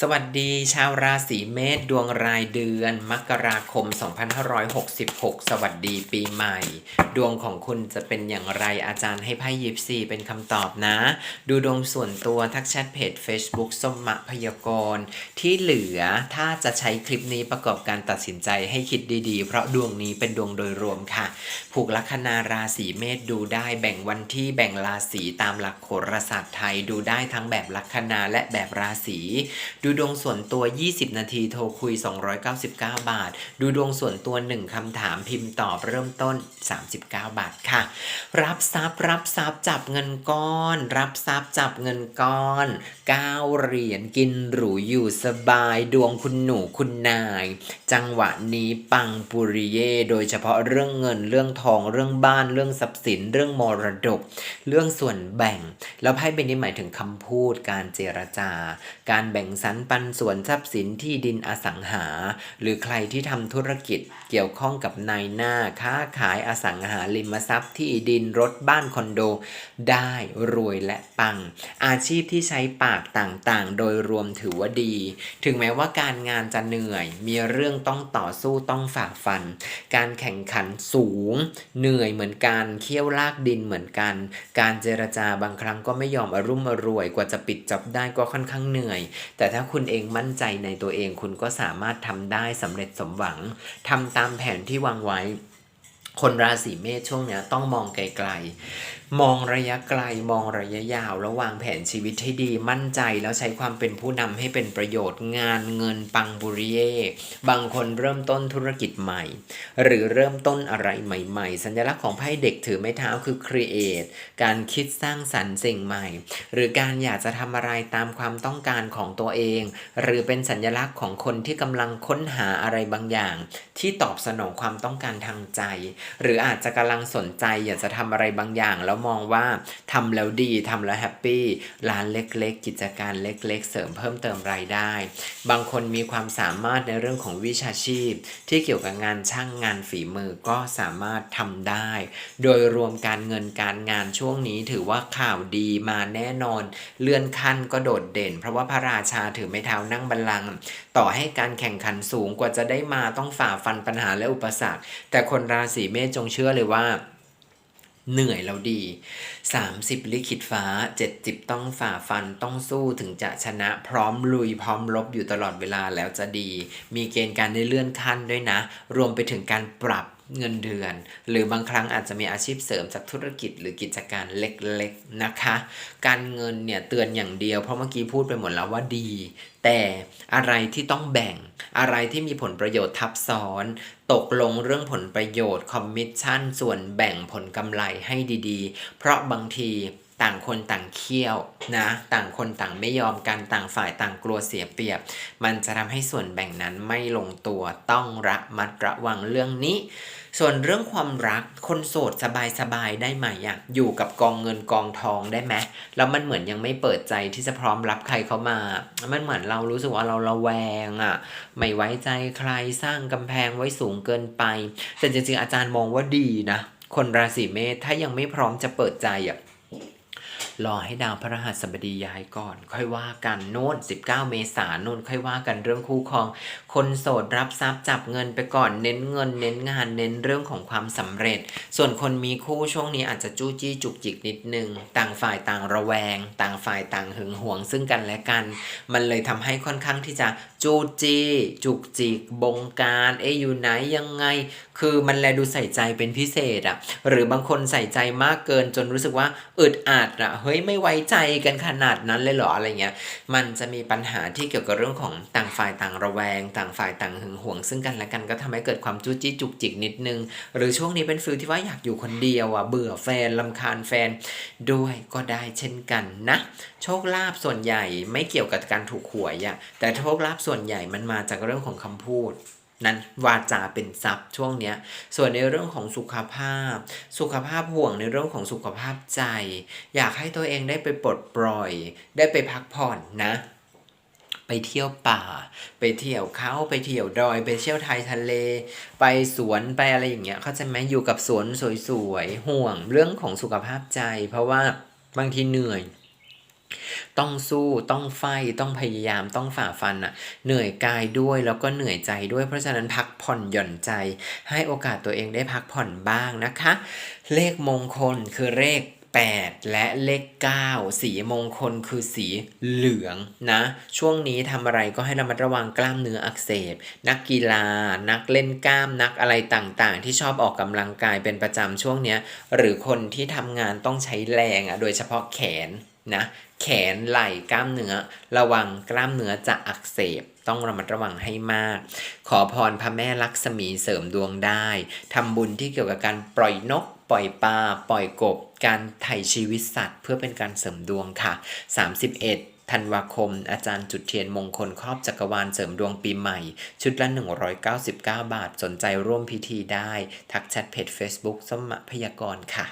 สวัสดีชาวราศีเมษดวงรายเดือน มกราคม 2566 สวัสดีปีใหม่ ดวงของคุณจะเป็นอย่างไรอาจารย์ให้ไพ่ยิปซีเป็นคำตอบนะ ดูดวงส่วนตัวทักแชทเพจ Facebook สมมะพยากรณ์ที่เหลือถ้าจะใช้คลิปนี้ประกอบการตัดสินใจให้คิดดีๆ เพราะดวงนี้เป็นดวงโดยรวมค่ะ ผูกลัคนาราศีเมษดูได้แบ่งวันที่แบ่งราศีตามหลักโหราศาสตร์ไทยดูได้ทั้งแบบลัคนาและแบบราศีดูดวงส่วนตัว 20 นาทีโทรคุย 299 บาท ดูดวงส่วนตัว 1คำถามพิมพ์ตอบเริ่มต้น 39 บาทค่ะ รับทรัพย์รับทรัพย์จับเงินก้อน รับทรัพย์จับเงินก้อน 9 เหรียญกินหรูอยู่สบายดวงคุณหนูคุณนาย จังหวะนี้ปังปุริเย โดยเฉพาะเรื่องเงินเรื่องทองเรื่องบ้านเรื่องทรัพย์สินเรื่องมรดก เรื่องส่วนแบ่ง แล้วไพ่ใบนี้หมายถึงคำพูดการเจรจาการแบ่งสรรปันส่วนทรัพย์สินที่ดินอสังหา หรือใครที่ทำธุรกิจเกี่ยวข้องกับนายหน้าค้าขายอสังหาริมทรัพย์ที่ดินรถบ้านคอนโด ได้รวยและปัง อาชีพที่ใช้ปากต่างๆ โดยรวมถือว่าดี ถึงแม้ว่าการงานจะเหนื่อย มีเรื่องต้องต่อสู้ต้องฝ่าฟัน การแข่งขันสูง เหนื่อยเหมือนกันเคี่ยวลากดินเหมือนกัน การเจรจาบางครั้งก็ไม่ยอมอรุ่มอร่วยกว่าจะปิดจับได้ก็ค่อนข้างเหนื่อย แต่ถ้าคุณเองมั่นใจในตัวเองคุณก็สามารถทำได้สำเร็จสมหวังทำตามแผนที่วางไว้ คนราศีเมษช่วงนี้ต้องมองไกลๆ มองระยะไกลมองระยะยาว แล้ววางแผนชีวิตให้ดีมั่นใจแล้วใช้ความเป็นผู้นำให้เป็นประโยชน์งานเงินปังบุริเย่บางคนเริ่มต้นธุรกิจใหม่ หรือเริ่มต้นอะไรใหม่ๆ สัญลักษณ์ของไพ่เด็กถือไม้เท้าคือ create การคิดสร้างสรรค์สิ่งใหม่ หรือการอยากจะทำอะไรตามความต้องการของตัวเอง หรือเป็นสัญลักษณ์ของคนที่กำลังค้นหาอะไรบางอย่าง ที่ตอบสนองความต้องการทางใจหรืออาจจะกำลังสนใจอยากจะทำอะไรบางอย่าง แล้วมองว่าทำแล้วดีทำแล้วแฮปปี้ร้านเล็ก ๆ กิจการเล็ก ๆ เสริมเพิ่มเติมรายได้ บางคนมีความสามารถในเรื่องของวิชาชีพ ที่เกี่ยวกับงานช่างงานฝีมือก็สามารถทำได้ โดยรวมการเงินการงานช่วงนี้ถือว่าข่าวดีมาแน่นอน เลื่อนขั้นก็โดดเด่น เพราะว่าพระราชาถือไม้เท้านั่งบัลลังก์ต่อให้การแข่งขันสูงกว่าจะได้มาต้องฝ่าฟันปัญหาและอุปสรรค แต่คนราศีเมษจงเชื่อเลยว่า เหนื่อยเราดี 30 ลิขิตฟ้า 70 ต้องฝ่าฟันต้องสู้ถึงจะชนะพร้อมลุยพร้อมลบอยู่ตลอดเวลาแล้วจะดี มีเกณฑ์การได้เลื่อนขั้นด้วยนะ รวมไปถึงการปรับ เงินเดือน หรือบางครั้งอาจจะมีอาชีพเสริมจากธุรกิจหรือกิจการเล็กๆนะคะ การเงินเนี่ยเตือนอย่างเดียวเพราะเมื่อกี้พูดไปหมดแล้วว่าดี แต่อะไรที่ต้องแบ่ง อะไรที่มีผลประโยชน์ทับซ้อน ตกลงเรื่องผลประโยชน์คอมมิชชั่นส่วนแบ่งผลกำไรให้ดีๆ เพราะบางที ต่างคนต่างเคี่ยวนะ ต่างคนต่างไม่ยอมกันต่างฝ่ายต่างกลัวเสียเปรียบ มันจะทำให้ส่วนแบ่งนั้นไม่ลงตัวต้องระมัดระวังเรื่องนี้ ส่วนเรื่องความรักคนโสดสบายๆได้ไหมอะอยู่กับกองเงินกองทองได้ไหมแล้วมันเหมือนยังไม่เปิดใจที่จะพร้อมรับใครเข้ามา มันเหมือนเรารู้สึกว่าเราระแวงอะไม่ไว้ใจใครสร้างกำแพงไว้สูงเกินไปแต่จริงๆอาจารย์มองว่าดีนะ คนราศีเมษถ้ายังไม่พร้อมจะเปิดใจอะ รอให้ดาวพระรหัสบดีย้ายก่อน ค่อยว่ากันโน่น 19 เมษายนโน่นค่อยว่ากันเรื่องคู่ครอง คนโสดรับทรัพย์จับเงินไปก่อนเน้นเงิน เน้นงานเน้นเรื่องของความสำเร็จ ส่วนคนมีคู่ช่วงนี้อาจจะจู้จี้จุกจิกนิดนึง ต่างฝ่ายต่างระแวง ต่างฝ่ายต่างหึงหวงซึ่งกันและกัน มันเลยทำให้ค่อนข้างที่จะจู้จี้จุกจิกบงการเอะอยู่ไหนยังไง คือมันแลดูใส่ใจเป็นพิเศษอะหรือบางคนใส่ใจมากเกินจนรู้สึกว่าอึดอัดอะเฮ้ยไม่ไว้ใจกันขนาดนั้นเลยเหรออะไรเงี้ยมันจะมีปัญหาที่เกี่ยวกับเรื่องของต่างฝ่ายต่างระแวง ต่างฝ่ายต่างหึงหวง ซึ่งกันและกันก็ทำให้เกิดความจู้จี้จุกจิกนิดนึง หรือช่วงนี้เป็นฟิลที่ว่าอยากอยู่คนเดียวอะเบื่อแฟนลำคาญแฟนด้วยก็ได้เช่นกันนะโชคลาภส่วนใหญ่ไม่เกี่ยวกับการถูกหวยอะแต่โชคลาภส่วนใหญ่มันมาจากเรื่องของคำพูด นั้นวาจาเป็นทรัพย์ช่วงเนี้ย ส่วนในเรื่องของสุขภาพ สุขภาพห่วงในเรื่องของสุขภาพใจ อยากให้ตัวเองได้ไปปลดปล่อย ได้ไปพักผ่อนนะ ไปเที่ยวป่า ไปเที่ยวเขาไปเที่ยวดอย ไปเที่ยวไทยทะเล ไปสวนไปอะไรอย่างเงี้ยเขาใจะไหมอยู่กับสวนสวยๆห่วงเรื่องของสุขภาพใจ เพราะว่าบางทีเหนื่อย ต้องสู้ต้องไฟต้องพยายามต้องฝ่าฟันอะ เหนื่อยกายด้วยแล้วก็เหนื่อยใจด้วยเพราะฉะนั้นพักผ่อนหย่อนใจ ให้โอกาสตัวเองได้พักผ่อนบ้างนะคะ เลขมงคลคือเลข8 และเลข 9 สีมงคลคือสีเหลืองนะ ช่วงนี้ทำอะไรก็ให้ระมัดระวังกล้ามเนื้ออักเสบ นักกีฬา นักเล่นกล้ามนักอะไรต่างๆ ที่ชอบออกกำลังกายเป็นประจำช่วงเนี้ย หรือคนที่ทำงานต้องใช้แรงอะโดยเฉพาะแขน นะแขนไหล่กล้ามเนื้อ ระวังกล้ามเนื้อจะอักเสบ ต้องระมัดระวังให้มาก ขอพรพระแม่ลักษมีเสริมดวงได้ทำบุญที่เกี่ยวกับการปล่อยนก ปล่อยปลาปล่อยกบ การไถ่ชีวิตสัตว์ เพื่อเป็นการเสริมดวงค่ะ 31ธันวาคม อาจารย์จุดเทียนมงคลครอบจักรวาลเสริมดวงปีใหม่ ชุดละ 199 บาท สนใจร่วมพิธีได้ ทักแชทเพจ Facebook สมะพยากรค่ะ